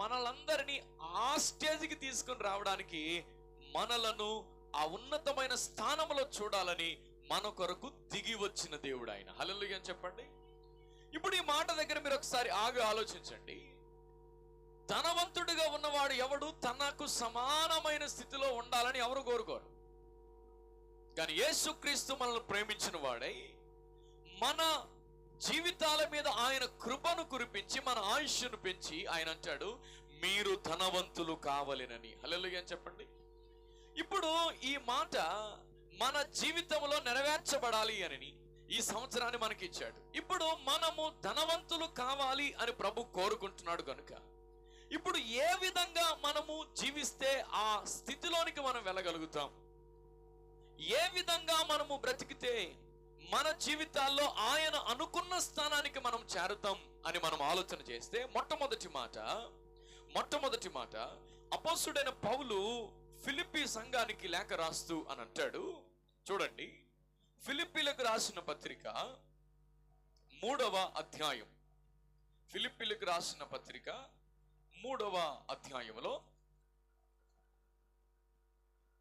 మనలందరినీ ఆ స్టేజ్కి తీసుకొని రావడానికి మనలను ఆ ఉన్నతమైన స్థానంలో చూడాలని మన కొరకు దిగి వచ్చిన దేవుడు ఆయన. హల్లెలూయా అని చెప్పండి. ఇప్పుడు ఈ మాట దగ్గర మీరు ఒకసారి ఆగి ఆలోచించండి. ధనవంతుడిగా ఉన్నవాడు ఎవడు? తనకు సమానమైన స్థితిలో ఉండాలని ఎవరు కోరుకోరు? కానీ యేసుక్రీస్తు మనల్ని ప్రేమించిన వాడై మన జీవితాల మీద ఆయన కృపను కురిపించి మన ఆయుష్ను పెంచి ఆయన అంటాడు మీరు ధనవంతులు కావలేనని. హల్లెలూయా అని చెప్పండి. ఇప్పుడు ఈ మాట మన జీవితంలో నెరవేర్చబడాలి అని ఈ సంవత్సరాన్ని మనకి ఇచ్చాడు ఇప్పుడు మనము ధనవంతులు కావాలి అని ప్రభు కోరుకుంటున్నాడు కనుక ఇప్పుడు ఏ విధంగా మనము జీవిస్తే ఆ స్థితిలోనికి మనం వెళ్ళగలుగుతాం? ఏ విధంగా మనము బ్రతికితే మన జీవితాల్లో ఆయన అనుకున్న స్థానానికి మనం చేరుతాం అని మనం ఆలోచన చేస్తే మొట్టమొదటి మాట మొట్టమొదటి మాట అపోసుడైన పౌలు ఫిలిప్పి సంఘానికి లేఖ రాస్తూ అని అంటాడు. చూడండి ఫిలిప్పీలకు రాసిన పత్రిక మూడవ అధ్యాయం. ఫిలిప్పీలకు రాసిన పత్రిక మూడవ అధ్యాయంలో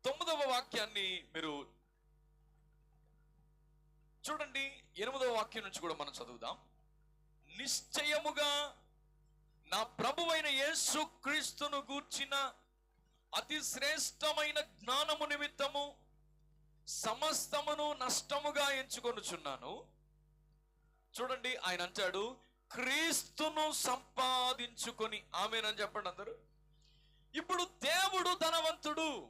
తొమ్మిదవ వాక్యాన్ని మీరు చూడండి ఎనిమిదవ వాక్యం నుంచి కూడా మనం చదువుదాం. నిశ్చయముగా నా ప్రభువైన యేసు క్రీస్తును గూర్చిన అతి శ్రేష్టమైన జ్ఞానము నిమిత్తము సమస్తమును నష్టముగా ఎంచుకొనుచున్నాను. చూడండి ఆయన అంటాడు క్రీస్తును సంపాదించుకొని. ఆమెనని చెప్పండి అందరూ. ఇప్పుడు దేవుడు ధనవంతుడు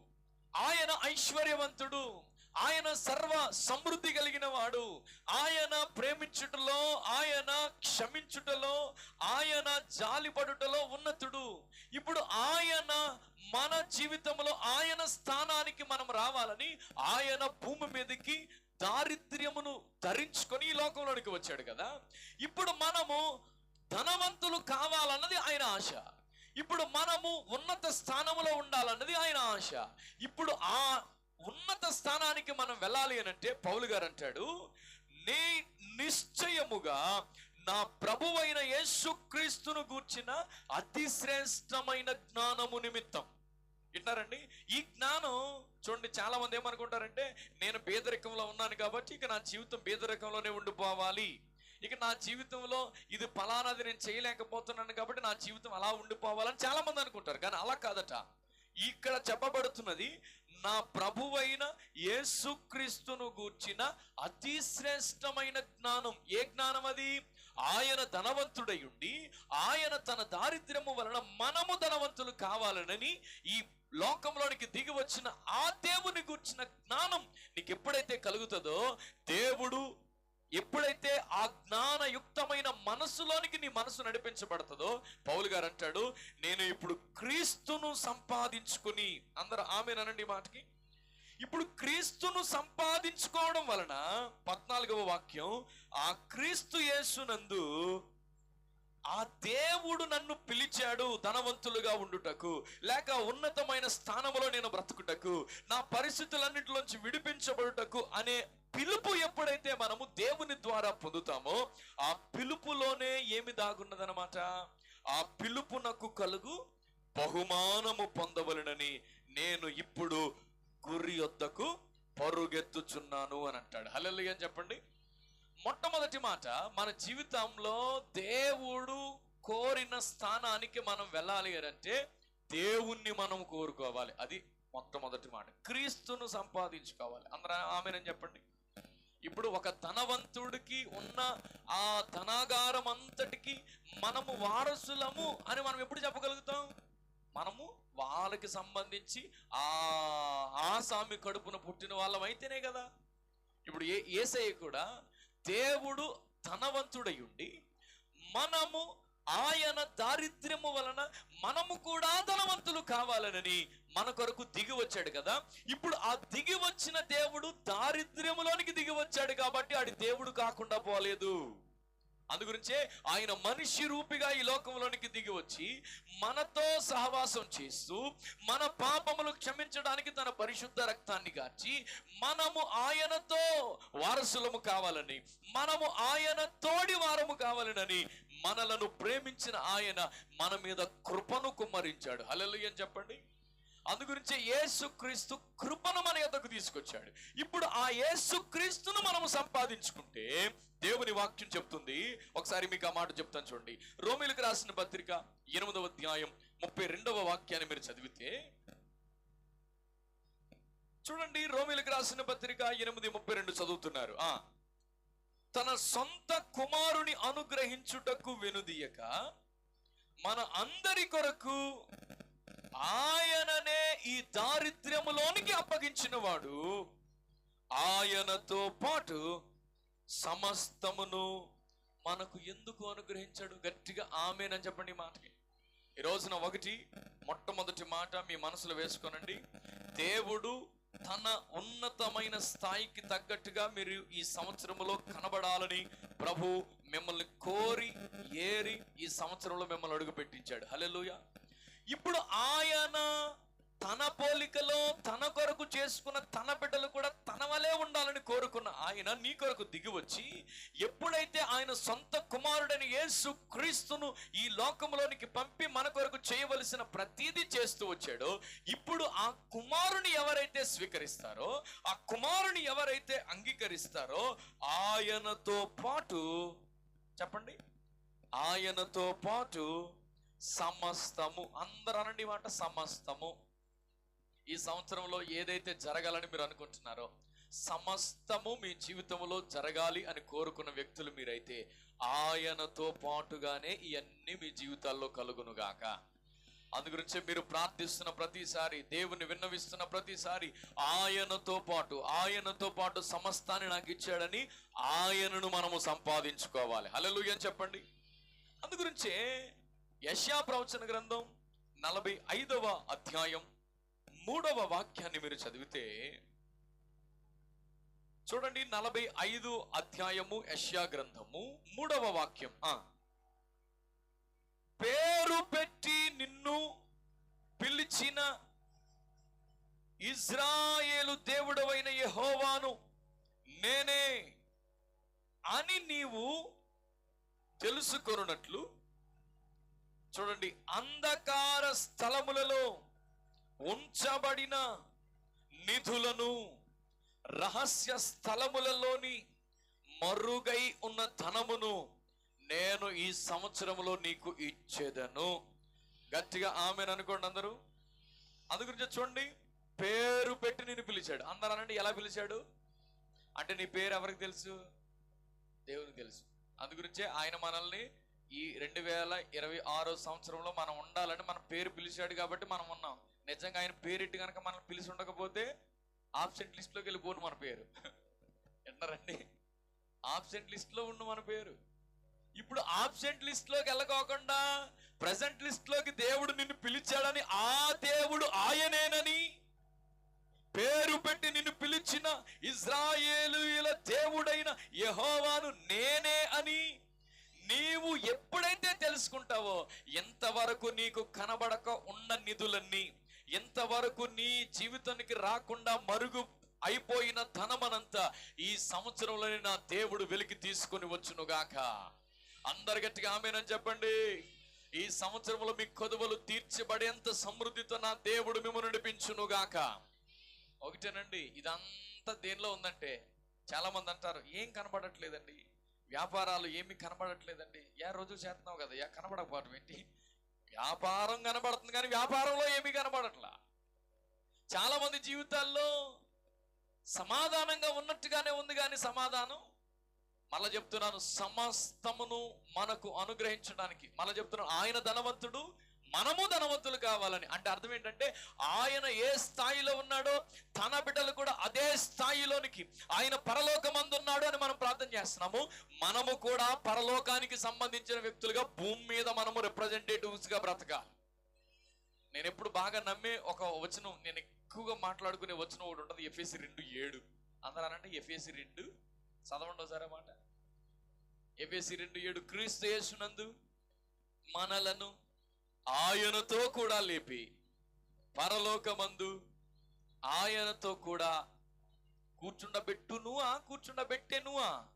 ఆయన ఐశ్వర్యవంతుడు. ఆయన సర్వ సమృద్ధి కలిగిన వాడు. ఆయన ప్రేమించుటలో ఆయన క్షమించుటలో ఆయన జాలిపడుటలో ఉన్నతుడు. ఇప్పుడు ఆయన మన జీవితంలో ఆయన స్థానానికి మనం రావాలని ఆయన భూమి మీదకి దారిద్ర్యమును ధరించుకొని ఈ లోకంలోనికి వచ్చాడు కదా. ఇప్పుడు మనము ధనవంతులు కావాలన్నది ఆయన ఆశ. ఇప్పుడు మనము ఉన్నత స్థానంలో ఉండాలన్నది ఆయన ఆశ. ఇప్పుడు ఆ ఉన్నత స్థానానికి మనం వెళ్ళాలి అని అంటే పౌలు గారు అంటాడు నీ నిశ్చయముగా నా ప్రభువైన యేసుక్రీస్తును గూర్చిన అతి శ్రేష్టమైన జ్ఞానము నిమిత్తం. వింటారండి? ఈ జ్ఞానం చూడండి చాలా మంది ఏమనుకుంటారంటే నేను పేదరికంలో ఉన్నాను కాబట్టి ఇక నా జీవితం పేదరికంలోనే ఉండిపోవాలి. ఇక నా జీవితంలో ఇది ఫలానాది నేను చేయలేకపోతున్నాను కాబట్టి నా జీవితం అలా ఉండిపోవాలని చాలా మంది అనుకుంటారు. కానీ అలా కాదట. ఇక్కడ చెప్పబడుతున్నది నా ప్రభువైన యేసుక్రీస్తును గూర్చిన అతి శ్రేష్టమైన జ్ఞానం. ఏ జ్ఞానం అది? ఆయన ధనవంతుడై ఉండి ఆయన తన దారిద్ర్యము వలన మనము ధనవంతులు కావాలనని ఈ లోకంలోనికి దిగి వచ్చిన ఆ దేవుని గూర్చిన జ్ఞానం నీకు ఎప్పుడైతే కలుగుతుందో దేవుడు ఎప్పుడైతే ఆ జ్ఞానయుక్తమైన మనసులోనికి నీ మనసు నడిపించబడుతుందో పౌలు గారు అంటాడు నేను ఇప్పుడు క్రీస్తును సంపాదించుకుని అందరు ఆమెనండి మాటకి. ఇప్పుడు క్రీస్తును సంపాదించుకోవడం వలన పద్నాలుగవ వాక్యం ఆ క్రీస్తు యేసునందు ఆ దేవుడు నన్ను పిలిచాడు ధనవంతులుగా ఉండుటకు లేక ఉన్నతమైన స్థానంలో నేను బ్రతుకుటకు నా పరిస్థితులన్నింటిలోంచి విడిపించబడుటకు అనే పిలుపు ఎప్పుడైతే మనము దేవుని ద్వారా పొందుతామో ఆ పిలుపులోనే ఏమి దాగున్నదనమాట ఆ పిలుపునకు కలుగు బహుమానము పొందవలనని నేను ఇప్పుడు గురి వద్దకు పరుగెత్తుచున్నాను అని అంటాడు. హలెల్లి అని చెప్పండి. మొట్టమొదటి మాట మన జీవితంలో దేవుడు కోరిన స్థానానికి మనం వెళ్ళాలి అంటే దేవుణ్ణి మనం కోరుకోవాలి. అది మొట్టమొదటి మాట. క్రీస్తును సంపాదించుకోవాలి. అందరూ ఆమెనని చెప్పండి. ఇప్పుడు ఒక ధనవంతుడికి ఉన్న ఆ ధనాగారం అంతటికి మనము వారసులము అని మనం ఎప్పుడు చెప్పగలుగుతాం? మనము వాళ్ళకి సంబంధించి ఆ ఆసామి కడుపున పుట్టిన వాళ్ళం అయితేనే కదా. ఇప్పుడు ఏ ఏసయ్య కూడా దేవుడు ధనవంతుడై ఉండి మనము ఆయన దారిద్ర్యము వలన మనము కూడా ధనవంతులు కావాలనని మన కొరకు దిగి వచ్చాడు కదా. ఇప్పుడు ఆ దిగి వచ్చిన దేవుడు దారిద్ర్యములోనికి దిగి వచ్చాడు కాబట్టి ఆడి దేవుడు కాకుండా పోలేదు. అందుగురించే ఆయన మనిషి రూపిగా ఈ లోకంలోనికి దిగి వచ్చి మనతో సహవాసం చేస్తూ మన పాపములు క్షమించడానికి తన పరిశుద్ధ రక్తాన్ని గార్చి మనము ఆయనతో వారసులము కావాలని మనము ఆయన తోడి వారము కావాలనని మనలను ప్రేమించిన ఆయన మన మీద కృపను కుమ్మరించాడు. హల్లెలూయా అని చెప్పండి. అందుగురించి యేసుక్రీస్తు కృపను మన యొద్దకు తీసుకొచ్చాడు. ఇప్పుడు ఆ యేసుక్రీస్తును మనం సంపాదించుకుంటే దేవుని వాక్యం చెప్తుంది. ఒకసారి మీకు ఆ మాట చెప్తాను చూడండి. రోమిలకు రాసిన పత్రిక ఎనిమిదవ అధ్యాయం ముప్పై రెండవ వాక్యాన్ని మీరు చదివితే చూడండి రోమిలకు రాసిన పత్రిక ఎనిమిది ముప్పై రెండు చదువుతున్నారు. ఆ తన సొంత కుమారుని అనుగ్రహించుటకు వెనుదీయక మన అందరి కొరకు ఆయననే ఈ దారిద్ర్యములోనికి అప్పగించిన వాడు ఆయనతో పాటు సమస్తమును మనకు ఎందుకు అనుగ్రహించాడు? గట్టిగా ఆమెనని చెప్పండి ఈ మాటకి. ఈ రోజున ఒకటి మొట్టమొదటి మాట మీ మనసులో వేసుకోనండి. దేవుడు తన ఉన్నతమైన స్థాయికి తగ్గట్టుగా మీరు ఈ సంవత్సరంలో కనబడాలని ప్రభు మిమ్మల్ని కోరి ఏరి ఈ సంవత్సరంలో మిమ్మల్ని అడుగు పెట్టించాడు హల్లెలూయా. ఇప్పుడు ఆయన తన పోలికలో తన కొరకు చేసుకున్న తన బిడ్డలు కూడా తన వలే ఉండాలని కోరుకున్న ఆయన నీ కొరకు దిగి వచ్చి ఎప్పుడైతే ఆయన సొంత కుమారుడైన యేసు క్రీస్తును ఈ లోకంలోనికి పంపి మన కొరకు చేయవలసిన ప్రతీది చేస్తూ వచ్చాడో ఇప్పుడు ఆ కుమారుని ఎవరైతే స్వీకరిస్తారో ఆ కుమారుని ఎవరైతే అంగీకరిస్తారో ఆయనతో పాటు చెప్పండి ఆయనతో పాటు సమస్తము. అందరు అనండి మాట సమస్తము. ఈ సంవత్సరంలో ఏదైతే జరగాలని మీరు అనుకుంటున్నారో సమస్తము మీ జీవితంలో జరగాలి అని కోరుకున్న వ్యక్తులు మీరైతే ఆయనతో పాటుగానే ఇవన్నీ మీ జీవితాల్లో కలుగునుగాక. అందుగురించి మీరు ప్రార్థిస్తున్న ప్రతిసారి దేవుని విన్నవిస్తున్న ప్రతిసారి ఆయనతో పాటు ఆయనతో పాటు సమస్తాన్ని నాకు ఇచ్చాడని ఆయనను మనము సంపాదించుకోవాలి. హల్లెలూయా చెప్పండి. చెప్పండి అందుగురించే యశా ప్రవచన గ్రంథం నలభై ఐదవ అధ్యాయం మూడవ వాక్యాన్ని మీరు చదివితే చూడండి నలభై ఐదు అధ్యాయము యష్యా గ్రంథము మూడవ వాక్యం. ఆ. పేరు పెట్టి నిన్ను పిలిచిన ఇజ్రాయేలు దేవుడవైన యెహోవాను నేనే అని నీవు తెలుసుకొనున్నట్లు చూడండి అంధకార స్థలములలో ఉంచబడిన నిధులను రహస్య స్థలములలోని మరుగై ఉన్న ధనమును నేను ఈ సంవత్సరంలో నీకు ఇచ్చేదను. గట్టిగా ఆమెను అనుకోండి అందరూ. అందు గురించి చూడండి పేరు పెట్టి నేను పిలిచాడు. అందరూ అనండి ఎలా పిలిచాడు? అంటే నీ పేరు ఎవరికి తెలుసు? దేవునికి తెలుసు. అందు గురించే ఆయన మనల్ని ఈ రెండు వేల ఇరవై ఆరో సంవత్సరంలో మనం ఉండాలని మన పేరు పిలిచాడు కాబట్టి మనం ఉన్నాం. నిజంగా ఆయన పేరెట్టి కనుక మనం పిలిచి ఉండకపోతే ఆబ్సెంట్ లిస్ట్లోకి వెళ్ళిపోను మన పేరు. విన్నారండి ఆబ్సెంట్ లిస్ట్లో ఉండు మన పేరు. ఇప్పుడు ఆబ్సెంట్ లిస్ట్లోకి వెళ్ళకోకుండా ప్రజెంట్ లిస్ట్లోకి దేవుడు నిన్ను పిలిచాడని ఆ దేవుడు ఆయనేనని పేరు పెట్టి నిన్ను పిలిచిన ఇజ్రాయేలుల దేవుడైన యహోవాను నేనే అని నీవు ఎప్పుడైతే తెలుసుకుంటావో ఎంతవరకు నీకు కనబడక ఉన్న నిధులన్నీ ఎంతవరకు నీ జీవితానికి రాకుండా మరుగు అయిపోయిన ధనమనంతా ఈ సంవత్సరంలోనే నా దేవుడు వెలికి తీసుకొని వచ్చునుగాక. అందరు గట్టిగా ఆమెనని చెప్పండి. ఈ సంవత్సరంలో మీ కొదువలు తీర్చబడేంత సమృద్ధితో నా దేవుడు మిమ్మల్ని నడిపించునుగాక. ఒకటేనండి ఇదంతా దేనిలో ఉందంటే చాలా మంది అంటారు ఏం కనబడట్లేదండి? వ్యాపారాలు ఏమి కనబడట్లేదండి. ఏ రోజు చేస్తున్నావు కదా యా కనబడకపోవటం ఏంటి? వ్యాపారం కనబడుతుంది కానీ వ్యాపారంలో ఏమీ కనబడట్లా. చాలా మంది జీవితాల్లో సమాధానంగా ఉన్నట్టుగానే ఉంది కానీ సమాధానం మళ్ళా చెప్తున్నాను సమస్తమును మనకు అనుగ్రహించడానికి. మళ్ళా చెప్తున్నాను ఆయన ధనవంతుడు మనము ధనవంతులు కావాలని. అంటే అర్థం ఏంటంటే ఆయన ఏ స్థాయిలో ఉన్నాడో తన బిడ్డలు కూడా అదే స్థాయిలోనికి ఆయన పరలోకమందున్నాడు అని మనం ప్రార్థన చేస్తున్నాము. మనము కూడా పరలోకానికి సంబంధించిన వ్యక్తులుగా భూమి మీద మనము రిప్రజెంటేటివ్స్గా బ్రతకాలి. నేను ఎప్పుడు బాగా నమ్మే ఒక వచనం నేను ఎక్కువగా మాట్లాడుకునే వచనం ఒకటి ఉంటుంది ఎఫ్ఎసి రెండు ఏడు. అందరూ అనంటే ఎఫ్ఎసి రెండు. చదవండి ఒకసారి మాట. ఎఫ్ఎసి రెండు ఏడు. క్రీస్తు యేసునందు మనలను ఆయనతో కూడా లేపి పరలోకమందు ఆయనతో కూడా కూర్చుండబెట్టునువా? కూర్చుండబెట్టెనువా?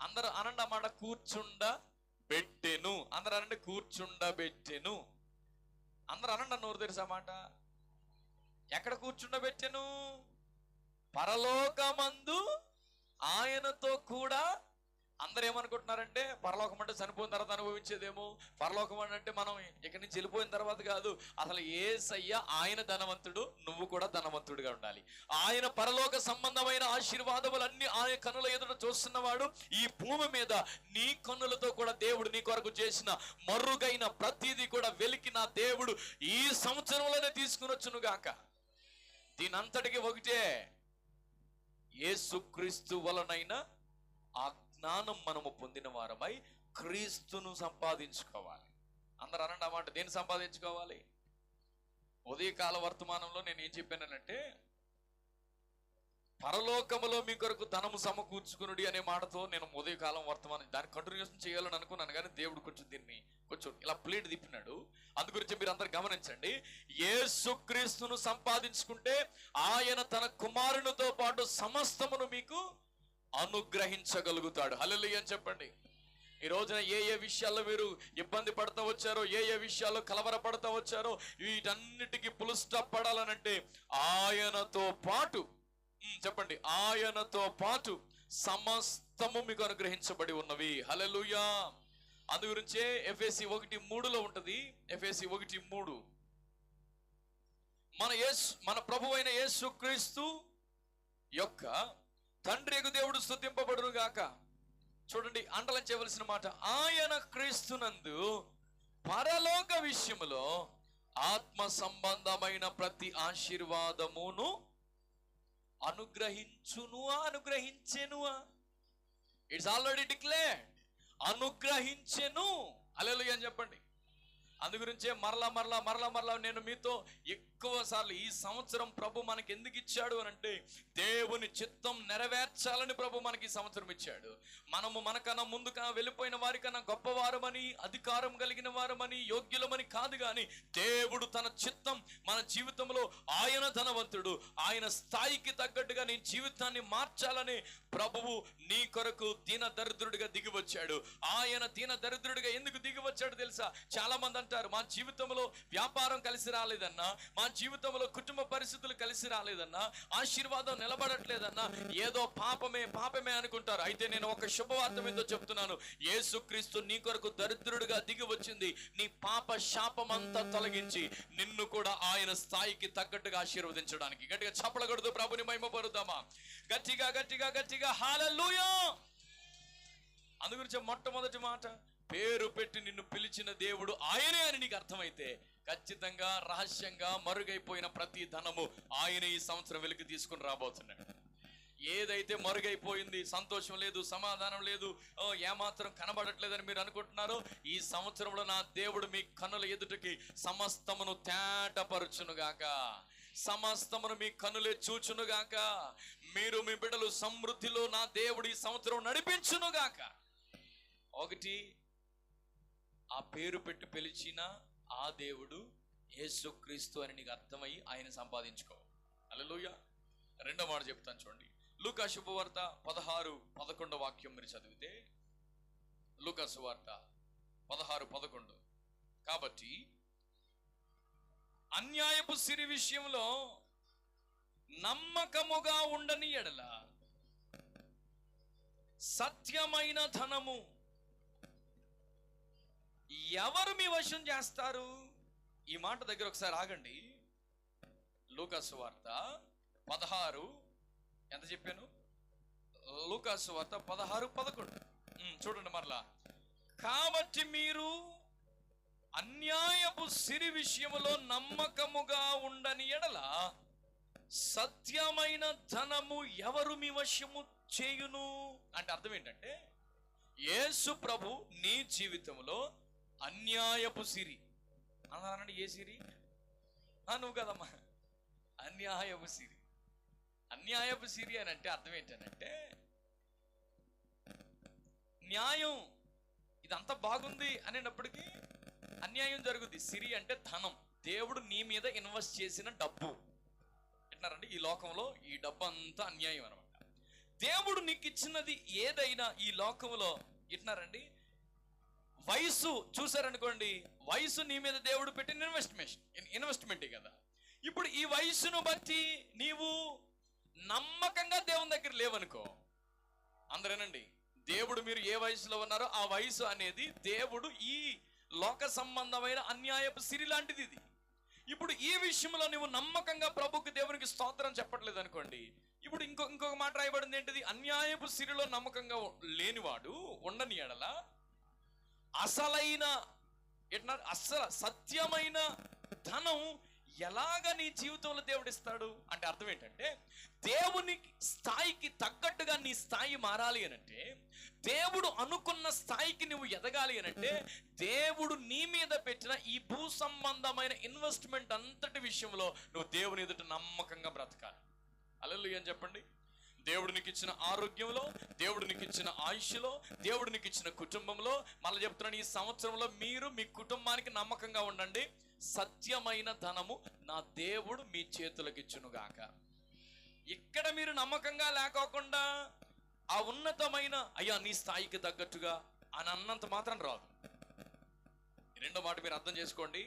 అందరు అనండి అన్నమాట కూర్చుండ పెట్టెను అందరు అనండి కూర్చుండబెట్టెను. అందరు అనండి నోరు తెలుసా ఎక్కడ కూర్చుండబెట్టెను? పరలోకమందు ఆయనతో కూడా అందరు ఏమనుకుంటున్నారంటే పరలోకం అంటే చనిపోయిన తర్వాత అనుభవించేదేమో పరలోకం అంటే మనం ఇక్కడి నుంచి వెళ్ళిపోయిన తర్వాత కాదు. అసలు ఏ సయ్య ఆయన ధనవంతుడు నువ్వు కూడా ధనవంతుడిగా ఉండాలి. ఆయన పరలోక సంబంధమైన ఆశీర్వాదములన్నీ ఆయన కనుల ఎదుట చూస్తున్నవాడు ఈ భూమి మీద నీ కన్నులతో కూడా దేవుడు నీ కొరకు చేసిన మరుగైన ప్రతిదీ కూడా వెలికి నా దేవుడు ఈ సంవత్సరంలోనే తీసుకుని వచ్చును గాక. దీనంతటికి ఒకటే యేసుక్రీస్తు వలనైనా ఆ జ్ఞానం మనము పొందిన వారమై క్రీస్తును సంపాదించుకోవాలి. అందరు అనండి అన్నమాట దేన్ని సంపాదించుకోవాలి? ఉదయకాల వర్తమానంలో నేను ఏం చెప్పానంటే పరలోకములో మీ కొరకు ధనము సమకూర్చుకునుడి అనే మాటతో నేను ఉదయకాలం వర్తమానం దాన్ని కంటిన్యూషన్ చేయాలని అనుకున్నాను కానీ దేవుడు కొంచెం దీన్ని కొంచెం ఇలా ప్లేట్ తిప్పినాడు. అందు గురించి మీరు అందరు గమనించండి యేసుక్రీస్తును సంపాదించుకుంటే ఆయన తన కుమారునితో పాటు సమస్తమును మీకు అనుగ్రహించగలుగుతాడు. హలలి అని చెప్పండి. ఈ రోజున ఏ ఏ విషయాల్లో మీరు ఇబ్బంది పడతా వచ్చారో ఏ ఏ విషయాల్లో కలవరపడతా వచ్చారో వీటన్నిటికీ పులు పడాలనంటే ఆయనతో పాటు చెప్పండి ఆయనతో పాటు సమస్తము మీకు అనుగ్రహించబడి ఉన్నవి. హలలుయా అందు గురించే ఎఫ్ఎసి ఒకటి మూడులో ఉంటుంది. ఎఫ్ఎసి ఒకటి మూడు. మన యేసు మన ప్రభు అయిన యేసు క్రీస్తు యొక్క తండ్రి దేవుడు స్థుతింపబడును గాక చూడండి అండలం చేయవలసిన మాట ఆయన క్రీస్తునందు పరలోక విషయములో ఆత్మ సంబంధమైన ప్రతి ఆశీర్వాదమును అనుగ్రహించును అనుగ్రహించెనువా? ఇట్స్ ఆల్రెడీ డిక్లేర్డ్ అనుగ్రహించెను. అలెలు అని చెప్పండి. అందు గురించే మరలా మరలా మరలా మరలా నేను మీతో ఎక్కువ సార్లు ఈ సంవత్సరం ప్రభు మనకి ఎందుకు ఇచ్చాడు అని అంటే దేవుని చిత్తం నెరవేర్చాలని ప్రభు మనకి ఈ సంవత్సరం ఇచ్చాడు. మనము మనకన్నా ముందుగా వెళ్ళిపోయిన వారికన్నా గొప్పవారమని అధికారం కలిగిన వారమని యోగ్యులమని కాదు కానీ దేవుడు తన చిత్తం మన జీవితంలో ఆయన ధనవంతుడు. ఆయన స్థాయికి తగ్గట్టుగా నీ జీవితాన్ని మార్చాలని ప్రభువు నీ కొరకు దీన దరిద్రుడిగా దిగి వచ్చాడు ఆయన దీన దరిద్రుడిగా ఎందుకు దిగి వచ్చాడు తెలుసా? చాలా మంది అంటారు మా జీవితంలో వ్యాపారం కలిసి రాలేదన్నా మా జీవితంలో కుటుంబ పరిస్థితులు కలిసి రాలేదన్నా ఆశీర్వాదం నిలబడట్లేదన్నా ఏదో పాపమే పాపమే అనుకుంటారు. అయితే నేను ఒక శుభవార్త మీద చెప్తున్నాను. యేసుక్రీస్తు నీ కొరకు దరిద్రుడిగా దిగి వచ్చింది. నీ పాప శాపం అంతా తొలగించి నిన్ను కూడా ఆయన స్థాయికి తగ్గట్టుగా ఆశీర్వదించడానికి. గట్టిగా చప్పలగొడుతూ ప్రభుని మహిమపరుద్దామా? గట్టిగా గట్టిగా గట్టిగా. హాలూయా అందు గురించి మొట్టమొదటి మాట పేరు పెట్టి నిన్ను పిలిచిన దేవుడు ఆయనే అని నీకు అర్థమైతే ఖచ్చితంగా రహస్యంగా మరుగైపోయిన ప్రతి ధనము ఆయన ఈ సంవత్సరం వెలికి తీసుకుని రాబోతున్నాడు. ఏదైతే మరుగైపోయింది సంతోషం లేదు సమాధానం లేదు ఓ, ఏమాత్రం కనబడట్లేదని మీరు అనుకుంటున్నారో ఈ సంవత్సరంలో నా దేవుడు మీ కన్నుల ఎదుటికి సమస్తమును తేటపరుచునుగాక. సమస్తమును మీ కన్నులే చూచునుగాక. మీరు మీ బిడ్డలు సమృద్ధిలో నా దేవుడు ఈ సంవత్సరం నడిపించునుగాక. ఒకటి ఆ పేరు పెట్టి పిలిచిన ఆ దేవుడు యేసుక్రీస్తు అని నీకు అర్థమయ్యి ఆయన సంపాదించుకో. అలలోయ రెండో మాట చెప్తాను చూడండి. లూకా శుభవార్త పదహారు పదకొండో వాక్యం మీరు చదివితే లూకా శుభవార్త పదహారు పదకొండు. కాబట్టి అన్యాయపు సిరి విషయంలో నమ్మకముగా ఉండని ఎడల సత్యమైన ధనము ఎవరు మీ వశం చేస్తారు? ఈ మాట దగ్గర ఒకసారి ఆగండి. లూకాసు వార్త పదహారు. ఎంత చెప్పాను? లూకాసు వార్త పదహారు పదకొండు. చూడండి మరలా. కాబట్టి మీరు అన్యాయపు సిరి విషయములో నమ్మకముగా ఉండని ఎడల సత్యమైన ధనము ఎవరు మీ వశము చేయును? అంటే అర్థం ఏంటంటే యేసు ప్రభు నీ జీవితంలో అన్యాయపు సిరి. అన్నారంటే ఏ సిరి? నువ్వు కదమ్మా. అన్యాయపు సిరి. అన్యాయపు సిరి అని అంటే అర్థం ఏంటంటే న్యాయం ఇదంతా బాగుంది అనేటప్పటికీ అన్యాయం జరుగుద్ది. సిరి అంటే ధనం. దేవుడు నీ మీద ఇన్వెస్ట్ చేసిన డబ్బు. అంటున్నారంటే ఈ లోకంలో ఈ డబ్బు అంతా అన్యాయం అనమాట. దేవుడు నీకు ఇచ్చినది ఏదైనా ఈ లోకంలో వింటున్నారండి? వయసు చూసారనుకోండి వయసు నీ మీద దేవుడు పెట్టిన ఇన్వెస్ట్మెంట్ ఇన్వెస్ట్మెంటే కదా. ఇప్పుడు ఈ వయసును బట్టి నీవు నమ్మకంగా దేవుని దగ్గర లేవనుకో అందరేనండి దేవుడు మీరు ఏ వయసులో ఉన్నారో ఆ వయసు అనేది దేవుడు ఈ లోక సంబంధమైన అన్యాయపు సిరి లాంటిది ఇది. ఇప్పుడు ఈ విషయంలో నువ్వు నమ్మకంగా ప్రభుకి దేవునికి స్తోత్రం చెప్పట్లేదు అనుకోండి ఇప్పుడు ఇంకో ఇంకొక మాట రాయబడింది ఏంటిది? అన్యాయపు సిరిలో నమ్మకంగా లేనివాడు ఉండని ఎడల అసలైన ఏంటన్నారు? అసలు సత్యమైన ధనం ఎలాగ నీ జీవితంలో దేవుడిస్తాడు అంటే అర్థం ఏంటంటే దేవుని స్థాయికి తగ్గట్టుగా నీ స్థాయి మారాలి అనంటే దేవుడు అనుకున్న స్థాయికి నువ్వు ఎదగాలి అనంటే దేవుడు నీ మీద పెట్టిన ఈ భూ సంబంధమైన ఇన్వెస్ట్మెంట్ అంతటి విషయంలో నువ్వు దేవుని ఎదుట నమ్మకంగా బ్రతకాలి. అల్లెలు ఏం చెప్పండి. దేవుడు నీకు ఇచ్చిన ఆరోగ్యంలో దేవుడు నీకు ఇచ్చిన ఆయుష్లో దేవుడు నీకు ఇచ్చిన కుటుంబంలో మళ్ళీ చెప్తున్నాను ఈ సంవత్సరంలో మీరు మీ కుటుంబానికి నమ్మకంగా ఉండండి. సత్యమైన ధనము నా దేవుడు మీ చేతులకు ఇచ్చునుగాక ఇక్కడ మీరు నమ్మకంగా లేకోకుండా ఆ ఉన్నతమైన అయ్యా నీ స్థాయికి తగ్గట్టుగా అని అన్నంత మాత్రం రాదు. రెండో మాట మీరు అర్థం చేసుకోండి.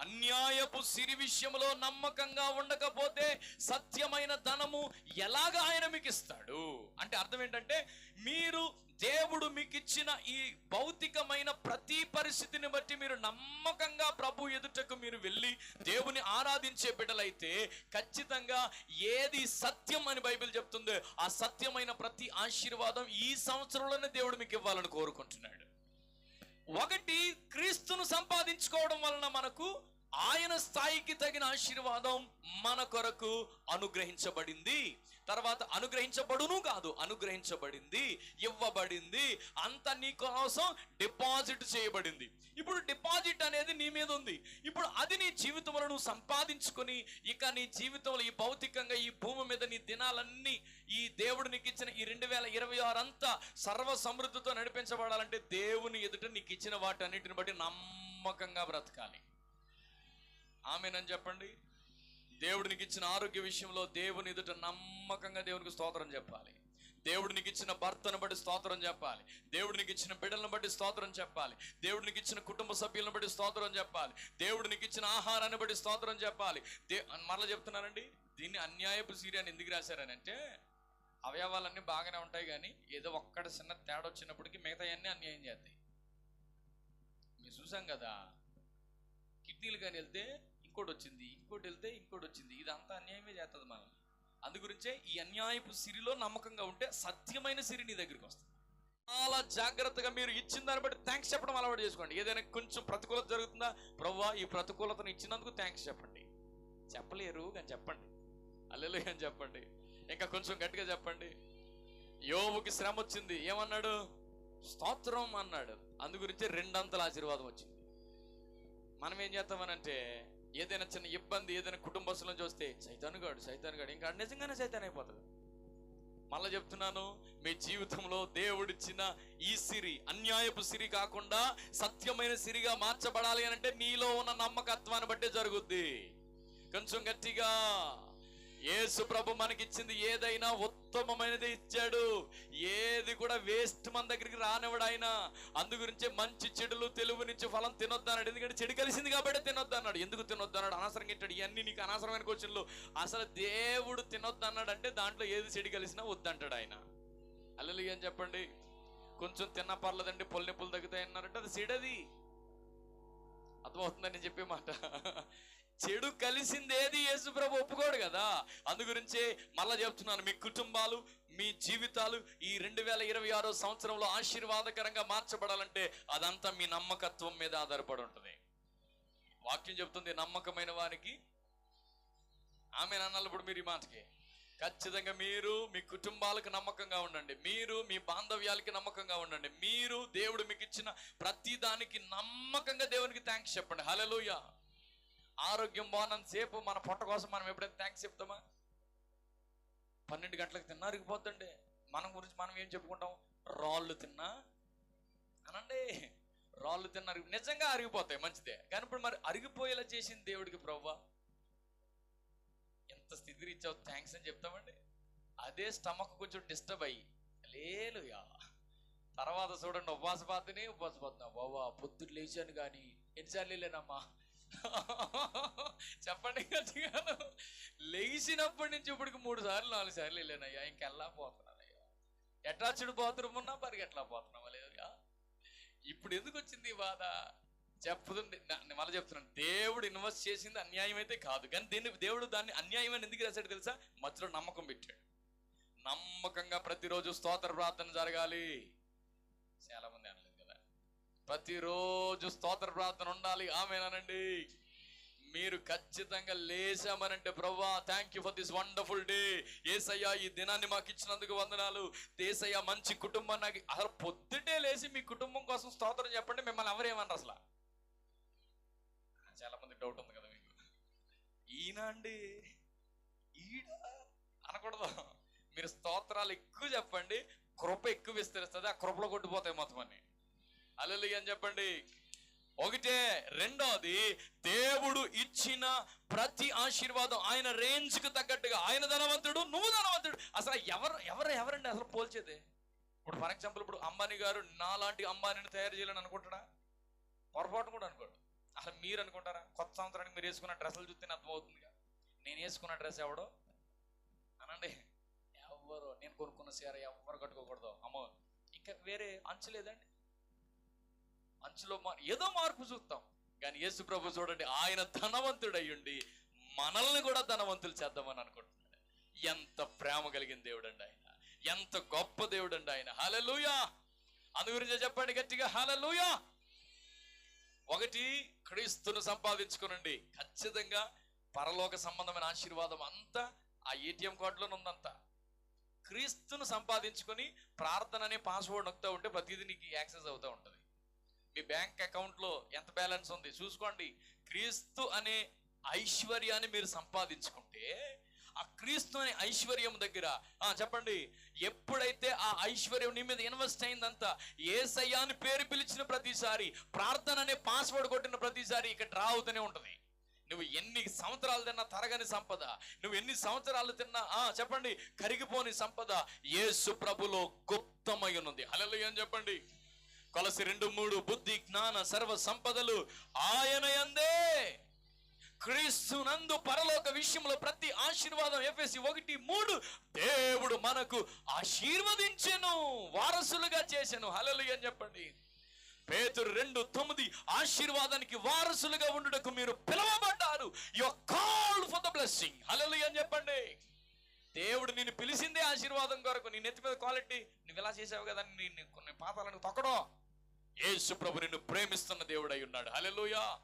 అన్యాయపు సిరి విషయంలో నమ్మకంగా ఉండకపోతే సత్యమైన ధనము ఎలాగ ఆయన మీకు ఇస్తాడు అంటే అర్థం ఏంటంటే మీరు దేవుడు మీకు ఇచ్చిన ఈ భౌతికమైన ప్రతి పరిస్థితిని బట్టి మీరు నమ్మకంగా ప్రభు ఎదుటకు మీరు వెళ్ళి దేవుని ఆరాధించే బిడ్డలైతే ఖచ్చితంగా ఏది సత్యం అని బైబిల్ చెప్తుందో ఆ సత్యమైన ప్రతి ఆశీర్వాదం ఈ సంవత్సరంలోనే దేవుడు మీకు ఇవ్వాలని కోరుకుంటున్నాడు. ఒకటి క్రీస్తును సంపాదించుకోవడం వలన మనకు ఆయన స్థాయికి తగిన ఆశీర్వాదం మన కొరకు అనుగ్రహించబడింది. తర్వాత అనుగ్రహించబడును కాదు అనుగ్రహించబడింది ఇవ్వబడింది అంత నీ కోసం డిపాజిట్ చేయబడింది. ఇప్పుడు డిపాజిట్ అనేది నీ మీద ఉంది. ఇప్పుడు అది నీ జీవితంలో నువ్వు సంపాదించుకొని ఇక నీ జీవితంలో ఈ భౌతికంగా ఈ భూమి మీద నీ దినాలన్నీ ఈ దేవుడు నీకు ఇచ్చిన ఈ రెండు వేల ఇరవై ఆరు అంతా సర్వ సమృద్ధితో నడిపించబడాలంటే దేవుని ఎదుట నీకు ఇచ్చిన వాటన్నిటిని బట్టి నమ్మకంగా బ్రతకాలి. ఆమెనని చెప్పండి. దేవుడు నీకు ఇచ్చిన ఆరోగ్య విషయంలో దేవుని ఎదుట నమ్మకంగా దేవునికి స్తోత్రం చెప్పాలి. దేవుడు నీకు ఇచ్చిన భర్తను బట్టి స్తోత్రం చెప్పాలి. దేవుడు నీకు ఇచ్చిన బిడ్డలను బట్టి స్తోత్రం చెప్పాలి. దేవుడు నీకు ఇచ్చిన కుటుంబ సభ్యులను బట్టి స్తోత్రం చెప్పాలి. దేవుడు నీకు ఇచ్చిన ఆహారాన్ని బట్టి స్తోత్రం చెప్పాలి. దే మరలా చెప్తున్నానండి. దీన్ని అన్యాయపు సీరియాని ఎందుకు రాశారని అంటే అవయవాలన్నీ బాగానే ఉంటాయి కానీ ఏదో ఒక్కడ చిన్న తేడా వచ్చినప్పటికీ మిగతాయన్నీ అన్యాయం చేస్తాయి. మీరు చూసాం కదా కిడ్నీలు కానీ వెళ్తే ఇంకోటి వచ్చింది ఇంకోటి వెళ్తే ఇంకోటి వచ్చింది ఇదంతా అన్యాయమే చేస్తుంది మనం. అందుగురించే ఈ అన్యాయపు సిరిలో నమ్మకంగా ఉంటే సత్యమైన సిరి నీ దగ్గరికి వస్తుంది చాలా జాగ్రత్తగా మీరు ఇచ్చిన దాన్ని బట్టి థ్యాంక్స్ చెప్పడం అలవాటు చేసుకోండి. ఏదైనా కొంచెం ప్రతికూలత జరుగుతుందా? ప్రవ్వా ఈ ప్రతికూలతను ఇచ్చినందుకు థ్యాంక్స్ చెప్పండి. చెప్పలేరు కానీ చెప్పండి. అల్లెలు కానీ చెప్పండి. ఇంకా కొంచెం గట్టిగా చెప్పండి. యోగుకి శ్రమ వచ్చింది ఏమన్నాడు? స్తోత్రం అన్నాడు. అందు గురించి రెండంతల ఆశీర్వాదం వచ్చింది. మనం ఏం చేస్తామనంటే ఏదైనా చిన్న ఇబ్బంది ఏదైనా కుటుంబస్తులను చూస్తే సైతానుగాడు సైతానుగాడు ఇంకా నిజంగానే సైతాన్ అయిపోతుంది మళ్ళీ చెప్తున్నాను మీ జీవితంలో దేవుడిచ్చిన ఈ సిరి అన్యాయపు సిరి కాకుండా సత్యమైన సిరిగా మార్చబడాలి అని అంటే నీలో ఉన్న నమ్మకత్వాన్ని బట్టే జరుగుద్ది. కొంచెం గట్టిగా. యేసు ప్రభు మనకిచ్చింది ఏదైనా ఉత్తమమైనది ఇచ్చాడు. ఏది కూడా వేస్ట్ మన దగ్గరికి రానివాడు ఆయన అందు గురించే మంచి చెడులు తెలుగు నుంచి ఫలం తినొద్దన్నాడు. ఎందుకంటే చెడు కలిసింది కాబట్టి తినొద్దన్నాడు. ఎందుకు తినొద్దన్నాడు? అనవసరంగా ఇట్టాడు. ఇవన్నీ నీకు అనవసరమైన క్వశ్చన్లు. అసలు దేవుడు తినొద్దన్నాడు అంటే దాంట్లో ఏది చెడు కలిసినా వద్దంటాడు ఆయన అల్లెలు అని చెప్పండి. కొంచెం తిన్న పర్లేదండి పొల్లి నొప్పులు తగ్గుతాయి అన్నారంటే అది సిడది అర్థమవుతుందని చెప్పే మాట? చెడు కలిసింది ఏది ఒప్పుకోడు కదా? అందు గురించే మళ్ళా చెప్తున్నాను మీ కుటుంబాలు మీ జీవితాలు ఈ రెండు వేల ఇరవై ఆరో సంవత్సరంలో ఆశీర్వాదకరంగా మార్చబడాలంటే అదంతా మీ నమ్మకత్వం మీద ఆధారపడి ఉంటుంది. వాక్యం చెప్తుంది నమ్మకమైన వారికి ఆమె అన్నప్పుడు మీరు ఈ మాటకి. ఖచ్చితంగా మీరు మీ కుటుంబాలకు నమ్మకంగా ఉండండి. మీరు మీ బాంధవ్యాలకి నమ్మకంగా ఉండండి. మీరు దేవుడు మీకు ఇచ్చిన ప్రతి దానికి నమ్మకంగా దేవునికి థ్యాంక్స్ చెప్పండి. హల్లెలూయా ఆరోగ్యం బాగున్నంత సేపు మన పొట్ట కోసం మనం ఎప్పుడైనా థ్యాంక్స్ చెప్తామా? పన్నెండు గంటలకు తిన్నా అరిగిపోద్దండి. మనం గురించి మనం ఏం చెప్పుకుంటాం? రాళ్ళు తిన్నా అనండి. రాళ్ళు తిన్న అరిగి నిజంగా అరిగిపోతాయి మంచిదే. కానీ ఇప్పుడు మరి అరిగిపోయేలా చేసింది దేవుడికి ప్రవ్వా? ఎంత స్థితిని ఇచ్చావు థ్యాంక్స్ అని చెప్తామండి? అదే స్టమక్ కొంచెం డిస్టర్బ్ అయ్యి లేలుయా తర్వాత చూడండి ఉపవాస పాతని బావా పాతున్నా పొద్దున్న లేచాను కానీ ఎన్నిసార్లు వెళ్ళానమ్మా? చెప్పండి గట్టిగాను లేచినప్పటి నుంచి ఇప్పటికి మూడు సార్లు నాలుగు సార్లు వెళ్ళానయ్యా ఇంకెల్లా పోతున్నాను అయ్యా. ఎట్లా అటాచ్డ్ బాత్రూమ్ ఉన్నా పరిగెట్లా పోతున్నావా? లేదుగా ఇప్పుడు ఎందుకు వచ్చింది బాధ? చెప్పుతుంది మళ్ళీ చెప్తున్నాను. దేవుడు ఇన్వెస్ట్ చేసింది అన్యాయం అయితే కాదు. కానీ దీన్ని దేవుడు దాన్ని అన్యాయం అని ఎందుకు రాశాడు తెలుసా? మధ్యలో నమ్మకం పెట్టాడు. నమ్మకంగా ప్రతిరోజు స్తోత్ర ప్రార్థన జరగాలి చాలా మంది అనలేదు కదా ప్రతిరోజు స్తోత్ర ప్రార్థన ఉండాలి. ఆమెనండి మీరు ఖచ్చితంగా లేచామనంటే ప్రవ్వా thank you for this wonderful day ఏసయ్యా ఈ దినాన్ని మాకు ఇచ్చినందుకు వందనాలు. దేశయ్య మంచి కుటుంబం నాకు. అసలు పొద్దుటే లేచి మీ కుటుంబం కోసం స్తోత్రం చెప్పండి మిమ్మల్ని ఎవరేమన్నారు అసలు. చాలా మంది డౌట్ ఉంది కదా మీకు. ఈయన అండి? ఈడ? అనకూడదు. మీరు స్తోత్రాలు ఎక్కువ చెప్పండి కృప ఎక్కువ విస్తరిస్తుంది ఆ కృపలో కొట్టిపోతాయి మొత్తం అని అలలి అని చెప్పండి. ఒకటే రెండోది దేవుడు ఇచ్చిన ప్రతి ఆశీర్వాదం ఆయన రేంజ్కి తగ్గట్టుగా ఆయన ధనవంతుడు నువ్వు ధనవంతుడు. అసలు ఎవరు ఎవరు ఎవరండి అసలు పోల్చేది? ఇప్పుడు ఫర్ ఎగ్జాంపుల్ ఇప్పుడు అంబానీ గారు నాలాంటి అంబానీని తయారు చేయాలని అనుకుంటాడా? పొరపాటు కూడా అనుకోడు. అసలు మీరు అనుకుంటారా? కొత్త సంవత్సరానికి మీరు వేసుకున్న డ్రెస్సులు చూస్తే అర్థమవుతుందిగా నేను వేసుకున్న డ్రెస్ ఎవడో? అనండి. ఎవరు? నేను కొనుక్కున్న సీర ఎవరు కట్టుకోకూడదు? అమ్మో ఇంకా వేరే అంచు లేదండి. అంచులో ఏదో మార్పు చూస్తాం. కానీ యేసు ప్రభు చూడండి ఆయన ధనవంతుడయ్యుండి మనల్ని కూడా ధనవంతులు చేద్దామని అనుకుంటున్నాడు. ఎంత ప్రేమ కలిగిన దేవుడు అండి ఆయన. ఎంత గొప్ప దేవుడు అండి ఆయన. హలలుయా అందు గురించి చెప్పండి గట్టిగా హలలుయా ఒకటి క్రీస్తును సంపాదించుకునండి. ఖచ్చితంగా పరలోక సంబంధమైన ఆశీర్వాదం అంతా ఆ ఏటీఎం కార్డులోనే ఉందంతా క్రీస్తును సంపాదించుకొని ప్రార్థన అనే పాస్వర్డ్ నొక్కుతూ ఉంటే ప్రతిదీ నీకు యాక్సెస్ అవుతూ ఉంటుంది. మీ బ్యాంక్ అకౌంట్లో ఎంత బ్యాలెన్స్ ఉంది? చూసుకోండి. క్రీస్తు అనే ఐశ్వర్యాన్ని మీరు సంపాదించుకుంటే ఆ క్రీస్తు అనే ఐశ్వర్యం దగ్గర చెప్పండి. ఎప్పుడైతే ఆ ఐశ్వర్యం నీ మీద ఇన్వెస్ట్ అయిందంతా ఏ సయ్యాన్ని పేరు పిలిచిన ప్రతిసారి ప్రార్థన అనే పాస్వర్డ్ కొట్టిన ప్రతిసారి ఇక్కడ డ్రా అవుతూనే ఉంటుంది. నువ్వు ఎన్ని సంవత్సరాలు తిన్నా తరగని సంపద నువ్వు ఎన్ని సంవత్సరాలు తిన్నా చెప్పండి కరిగిపోని సంపద ఏసు ప్రభులో గుప్తమై ఉన్నది. అలలు అని చెప్పండి. కొలసి రెండు మూడు బుద్ధి జ్ఞాన సర్వ సంపదలు ఆయన యందే. క్రీస్తునందు పరలోక విషయంలో ప్రతి ఆశీర్వాదం ఎఫ్ఎసి ఒకటి మూడు దేవుడు మనకు ఆశీర్వదించెను వారసులుగా చేశాను హలలు అని చెప్పండి. పేతురు రెండు తొమ్మిది ఆశీర్వాదానికి వారసులుగా ఉండుటకు మీరు పిలవబడ్డారు. Your called for the blessing హలలు అని చెప్పండి. దేవుడు నిన్ను పిలిచిందే ఆశీర్వాదం కొరకు. నీ నెత్తి మీద క్వాలిటీ నువ్వు ఇలా చేసావు కదా నీ కొన్ని పాతాలను తొక్కడం. యేసు ప్రభు నిన్ను ప్రేమిస్తున్న దేవుడై ఉన్నాడు. హలెలుయా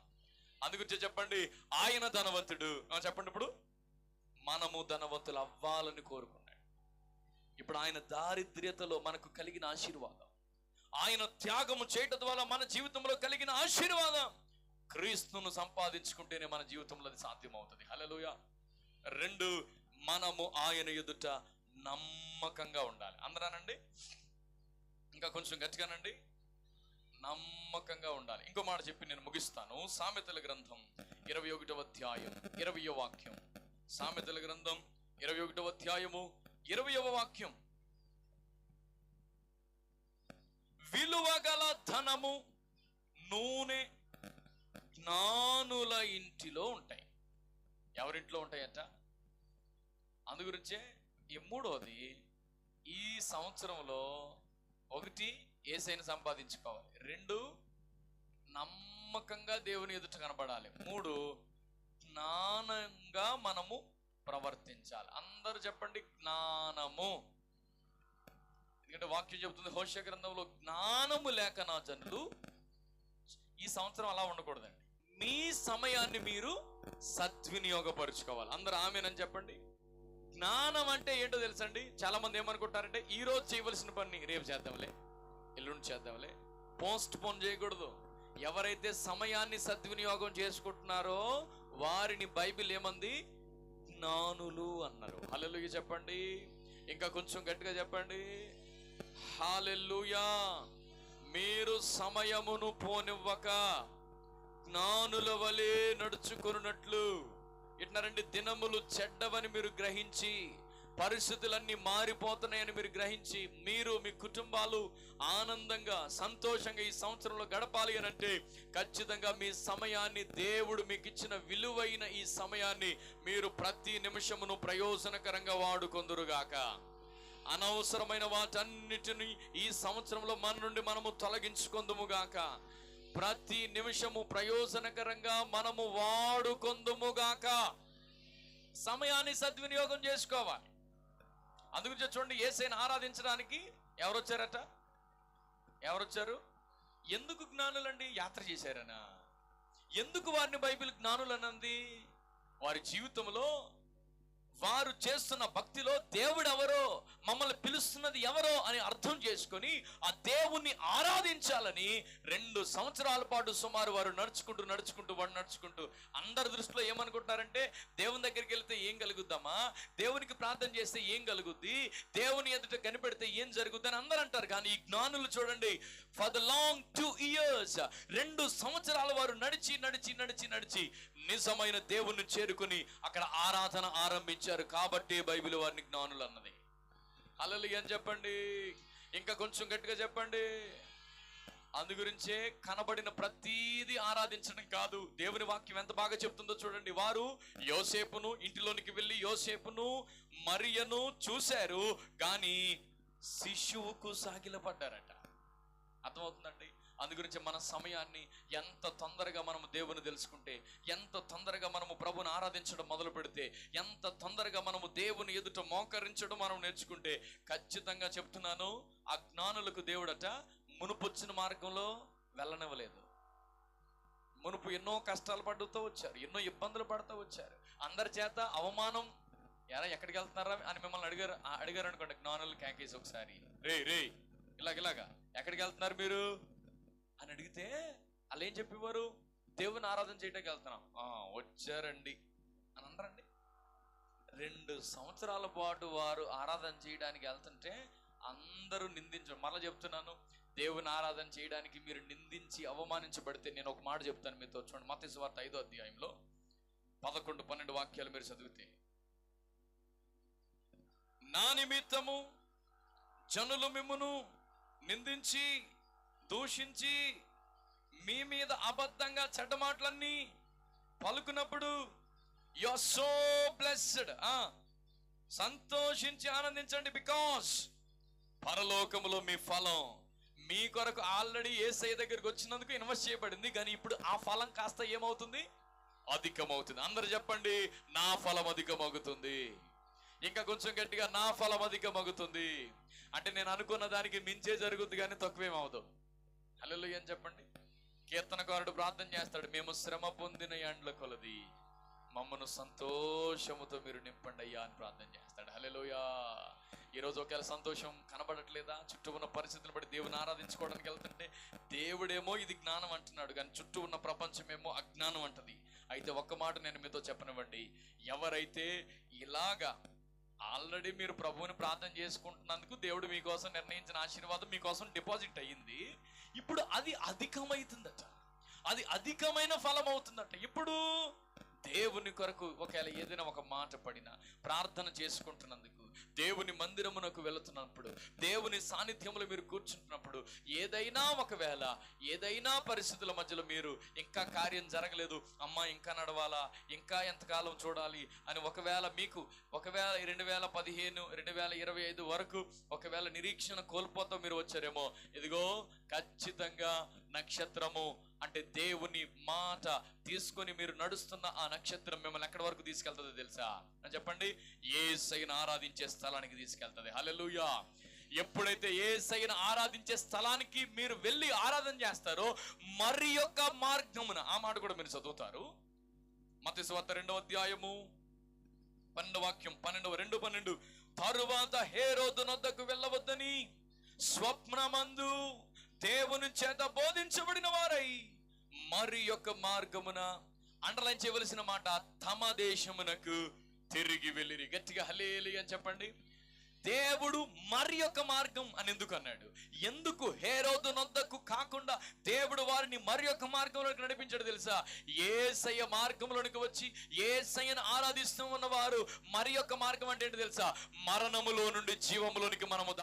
అందుగురించి చెప్పండి. ఆయన ధనవంతుడు. చెప్పండి ఇప్పుడు. మనము ధనవంతులు అవ్వాలని కోరుకున్నాడు. ఇప్పుడు ఆయన దారిద్ర్యతలో మనకు కలిగిన ఆశీర్వాదం. ఆయన త్యాగము చేయటం ద్వారా మన జీవితంలో కలిగిన ఆశీర్వాదం క్రీస్తును సంపాదించుకుంటేనే మన జీవితంలో అది సాధ్యమవుతుంది. హల్లెలూయా. రెండు మనము ఆయన ఎదుట నమ్మకంగా ఉండాలి. అందరానండి? ఇంకా కొంచెం గట్టిగానండి? నమ్మకంగా ఉండాలి. ఇంకో మాట చెప్పి నేను ముగిస్తాను. సామెతల గ్రంథం ఇరవై ఒకటవ అధ్యాయం ఇరవయో వాక్యం. సామెతల గ్రంథం ఇరవై ఒకటవ అధ్యాయము ఇరవయవ వాక్యం. విలువ గల ధనము నూనె జ్ఞానుల ఇంటిలో ఉంటాయి. ఎవరింట్లో ఉంటాయట? అందుగురించే ఈ మూడోది ఈ సంవత్సరంలో ఒకటి ఏసైని సంపాదించుకోవాలి. రెండు నమ్మకంగా దేవుని ఎదుట కనబడాలి. మూడు జ్ఞానంగా మనము ప్రవర్తించాలి. అందరూ చెప్పండి జ్ఞానము. ఎందుకంటే వాక్యం చెబుతుంది హోష గ్రంథంలో జ్ఞానము లేక నా జనులు ఈ సంవత్సరం అలా ఉండకూడదండి. మీ సమయాన్ని మీరు సద్వినియోగపరుచుకోవాలి. అందరు ఆమెనని చెప్పండి. జ్ఞానం అంటే ఏంటో తెలుసండి? చాలా మంది ఏమనుకుంటారంటే ఈ రోజు చేయవలసిన పని రేపు చేద్దాంలే. ఎల్లుండి చేద్దాంలే. పోస్ట్ పోన్ చేయకూడదు. ఎవరైతే సమయాన్ని సద్వినియోగం చేసుకుంటున్నారో వారిని బైబిల్ ఏమంది? జ్ఞానులు అన్నారు. హల్లెలూయా చెప్పండి. ఇంకా కొంచెం గట్టిగా చెప్పండి. హాలెల్లుయా. మీరు సమయమును పోనివ్వక జ్ఞానుల వలె నడుచుకున్నట్లు ఇట్నారండి దినములు చెడ్డవని మీరు గ్రహించి పరిస్థితులన్నీ మారిపోతున్నాయని మీరు గ్రహించి మీరు మీ కుటుంబాలు ఆనందంగా సంతోషంగా ఈ సంవత్సరంలో గడపాలి అని అంటే ఖచ్చితంగా మీ సమయాన్ని దేవుడు మీకు ఇచ్చిన విలువైన ఈ సమయాన్ని మీరు ప్రతి నిమిషమును ప్రయోజనకరంగా వాడుకొందురుగాక. అనవసరమైన వాటన్నిటిని ఈ సంవత్సరంలో మన నుండి మనము తొలగించుకొందుముగాక. ప్రతి నిమిషము ప్రయోజనకరంగా మనము వాడుకొందుముగాక. సమయాన్ని సద్వినియోగం చేసుకోవాలి. అందుగురించి చూడండి ఏసైని ఆరాధించడానికి ఎవరు వచ్చారట ఎవరు వచ్చారు ఎందుకు జ్ఞానులండి యాత్ర చేశారనా? ఎందుకు వారిని బైబిల్ జ్ఞానులనంది? వారి జీవితంలో వారు చేస్తున్న భక్తిలో దేవుడు ఎవరో మమ్మల్ని పిలుస్తున్నది ఎవరో అని అర్థం చేసుకొని ఆ దేవుణ్ణి ఆరాధించాలని రెండు సంవత్సరాల పాటు సుమారు వారు నడుచుకుంటూ నడుచుకుంటూ వాడు నడుచుకుంటూ అందరి దృష్టిలో ఏమనుకుంటారంటే దేవుని దగ్గరికి వెళ్తే ఏం కలుగుద్దామా దేవునికి ప్రార్థన చేస్తే ఏం కలుగుద్ది? దేవుని ఎదుట కనిపెడితే ఏం జరుగుద్ది అని అందరూ అంటారు. కానీ ఈ జ్ఞానులు చూడండి for the long two years రెండు సంవత్సరాల వారు నడిచి నడిచి నడిచి నడిచి నిజమైన దేవుణ్ణి చేరుకుని అక్కడ ఆరాధన ఆరంభించి ఇచ్చారు కాబట్టి బైబిల్ వారిని జ్ఞానులు అన్నది. అలలు అని చెప్పండి. ఇంకా కొంచెం గట్టిగా చెప్పండి. అందు గురించే కనబడిన ప్రతీది ఆరాధించడం కాదు. దేవుని వాక్యం ఎంత బాగా చెప్తుందో చూడండి. వారు యోసేపును ఇంటిలోనికి వెళ్ళి యోసేపును మరియను చూశారు. కానీ శిశువుకు సాగిలపడ్డారట. అర్థమవుతుందండి? అందుగురించి మన సమయాన్ని ఎంత తొందరగా మనము దేవుని తెలుసుకుంటే ఎంత తొందరగా మనము ప్రభుని ఆరాధించడం మొదలు పెడితే ఎంత తొందరగా మనము దేవుని ఎదుట మోకరించడం మనం నేర్చుకుంటే ఖచ్చితంగా చెప్తున్నాను ఆ జ్ఞానులకు దేవుడట మునుపొచ్చిన మార్గంలో వెళ్ళనివ్వలేదు. మునుపు ఎన్నో కష్టాలు పడుతూ వచ్చారు ఎన్నో ఇబ్బందులు పడుతూ వచ్చారు. అందరి చేత అవమానం ఎరా ఎక్కడికి వెళ్తున్నారా? అని మిమ్మల్ని అడిగారు అడిగారు అనుకోండి జ్ఞానులు క్యాంకేసి ఒకసారి. రే రే ఇలాగ ఇలాగా. ఎక్కడికి వెళ్తున్నారు మీరు? అని అడిగితే వాళ్ళు ఏం చెప్పేవారు? దేవుని ఆరాధన చేయటానికి వెళ్తున్నాం. వచ్చారండి. అని అనరండి. రెండు సంవత్సరాల పాటు వారు ఆరాధన చేయడానికి వెళ్తుంటే అందరూ నిందించడం మరలా చెప్తున్నాను దేవుని ఆరాధన చేయడానికి మీరు నిందించి అవమానించబడితే నేను ఒక మాట చెప్తాను మీతో. చూడండి మత వార్త ఐదో అధ్యాయంలో పదకొండు పన్నెండు వాక్యాలు మీరు చదివితే నా నిమిత్తము జనులు మిమ్మును నిందించి దూషించి మీ మీద అబద్ధంగా చెడ్డ మాటలన్నీ పలుకున్నప్పుడు యు ఆర్ సో బ్లెస్డ్ సంతోషించి ఆనందించండి బికాస్ పరలోకములో మీ ఫలం మీ కొరకు ఆల్రెడీ ఏసఐ దగ్గరికి వచ్చినందుకు ఇన్వెస్ట్ చేయబడింది. కానీ ఇప్పుడు ఆ ఫలం కాస్త ఏమవుతుంది? అధికమవుతుంది. అందరు చెప్పండి నా ఫలం అధికమవుతుంది ఇంకా కొంచెం గట్టిగా నా ఫలం అధికమవుతుంది అంటే నేను అనుకున్న దానికి మించే జరుగుద్ది కానీ తక్కువేమవుతుంది హలో అని చెప్పండి. కీర్తనకారుడు ప్రార్థన చేస్తాడు మేము శ్రమ పొందిన ఎండ్ల కొలది మమ్మను సంతోషముతో మీరు నింపండి అయ్యా అని ప్రార్థన చేస్తాడు. హలెలోయా ఈరోజు ఒకవేళ సంతోషం కనబడట్లేదా? చుట్టూ ఉన్న పరిస్థితులు బట్టి దేవుని ఆరాధించుకోవడానికి వెళ్తుంటే దేవుడేమో ఇది జ్ఞానం అంటున్నాడు కానీ చుట్టూ ఉన్న ప్రపంచమేమో అజ్ఞానం అంటది. అయితే ఒక్క మాట నేను మీతో చెప్పనివ్వండి. ఎవరైతే ఇలాగా ఆల్రెడీ మీరు ప్రభువుని ప్రార్థన చేసుకుంటున్నందుకు దేవుడు మీకోసం నిర్ణయించిన ఆశీర్వాదం మీకోసం డిపాజిట్ అయ్యింది ఇప్పుడు అది అధికమవుతుందట అది అధికమైన ఫలం అవుతుందట ఇప్పుడు దేవుని కొరకు ఒకవేళ ఏదైనా ఒక మాట పడినా ప్రార్థన చేసుకుంటున్నందుకు దేవుని మందిరమునకు వెళుతున్నప్పుడు దేవుని సాన్నిధ్యంలో మీరు కూర్చుంటున్నప్పుడు ఏదైనా ఒకవేళ ఏదైనా పరిస్థితుల మధ్యలో మీరు ఇంకా కార్యం జరగలేదు అమ్మ ఇంకా నడవాలా ఇంకా ఎంతకాలం చూడాలి అని ఒకవేళ మీకు ఒకవేళ రెండు వేల పదిహేను రెండు వేల ఇరవై ఐదు వరకు ఒకవేళ నిరీక్షణ కోల్పోతా మీరు వచ్చారేమో ఇదిగో ఖచ్చితంగా నక్షత్రము అంటే దేవుని మాట తీసుకొని మీరు నడుస్తున్న ఆ నక్షత్రం మిమ్మల్ని ఎక్కడి వరకు తీసుకెళ్తుందో తెలుసా? అని చెప్పండి. ఏ సైన ఆరాధించే స్థలానికి తీసుకెళ్తుంది. హలలుయా ఎప్పుడైతే ఏ సైన ఆరాధించే స్థలానికి మీరు వెళ్ళి ఆరాధన చేస్తారో మరి యొక్క మార్గమున ఆ మాట కూడా మీరు చదువుతారు. మత రెండవ అధ్యాయము పన్నెండు వాక్యం పన్నెండవ రెండు పన్నెండు. తరువాత హేరోదు నొద్దకు వెళ్ళవద్దని స్వప్నమందు దేవుని చేత బోధించబడిన వారై. మరి యొక్క మార్గమున అండర్లైన్ చేయవలసిన మాట తమ దేశమునకు తిరిగి వెళ్ళిరి. గట్టిగా హలేలి అని చెప్పండి. దేవుడు మరి యొక్క మార్గం అని ఎందుకు అన్నాడు? ఎందుకు హేరోదు నొద్దకు కాకుండా దేవుడు వారిని మరి యొక్క మార్గంలోకి నడిపించాడు తెలుసా? ఏసయ్య మార్గంలోనికి వచ్చి ఏసయ్యను ఆరాధిస్తూ ఉన్నవారు మరి యొక్క మార్గం అంటే ఏంటి తెలుసా? మరణములో నుండి జీవములోనికి మనము